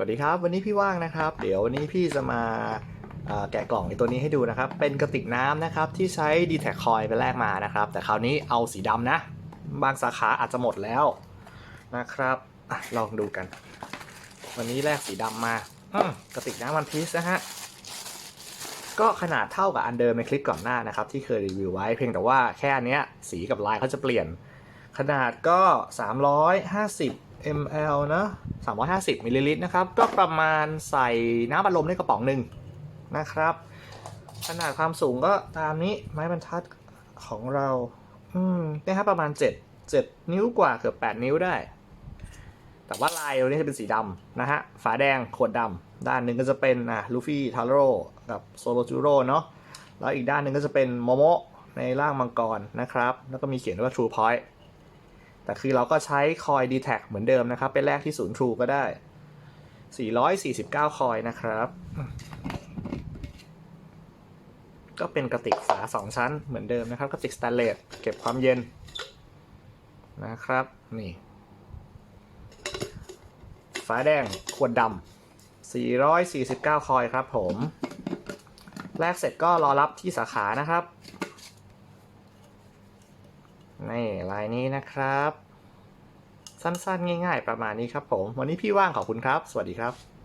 วัสดีครับ วันนี้พี่ว่างนะครับ เดี๋ยววันนี้พี่จะมาแกะกล่องในตัวนี้ให้ดูนะครับ เป็นกระติกน้ำนะครับที่ใช้ d t แทคอยไปแลกมานะครับ แต่คราวนี้เอาสีดำนะ บางสาขาอาจจะหมดแล้วนะครับอลองดูกัน วันนี้แลกสีดำมาอกระติกน้ำวันพีซนะฮะก็ขนาดเท่ากับอันเดิมในคลิปก่อนหน้านะครับ ที่เคยรีวิวไว้เพียงแต่ว่าแค่อันเนี้ยสีกับลายเขาจะเปลี่ยน ขนาดก็ 350 ml นะ350มิลลิลิตรนะครับ ก็ประมาณใส่น้ำอัดลมในกระป๋องหนึ่งนะครับ ขนาดความสูงก็ตามนี้ไม้บรรทัดของเรา อืมนะครับประมาณ 7 7 นิ้วกว่าเกือบ 8 นิ้วได้ แต่ว่าลายตัวนี้จะเป็นสีดำนะฮะ ฝาแดงขวดดำด้านหนึ่งก็จะเป็นอะลูฟี่ทาโร่กับโซโลจูโร่เนาะแล้วอีกด้านหนึ่งก็จะเป็นโมโมะในร่างมังกรนะครับ แล้วก็มีเขียนว่า True Point แต่คือเราก็ใช้คอย d t แทเหมือนเดิมนะครับ เป็นแรกที่ศูนย์ True ก็ได้ 449 คอยนะครับ ก็เป็นกระติกฝา 2 ชั้นเหมือนเดิมนะครับ กระติกสแตนเลสเก็บความเย็นนะครับ นี่ ฝาแดงขวดดำ449 คอยครับผม แลกเสร็จก็รอรับที่สาขานะครับ นี่ลายนี้นะครับ สั้นๆ ง่าย ๆ ประมาณนี้ครับผม วันนี้พี่ว่างขอบคุณครับ สวัสดีครับ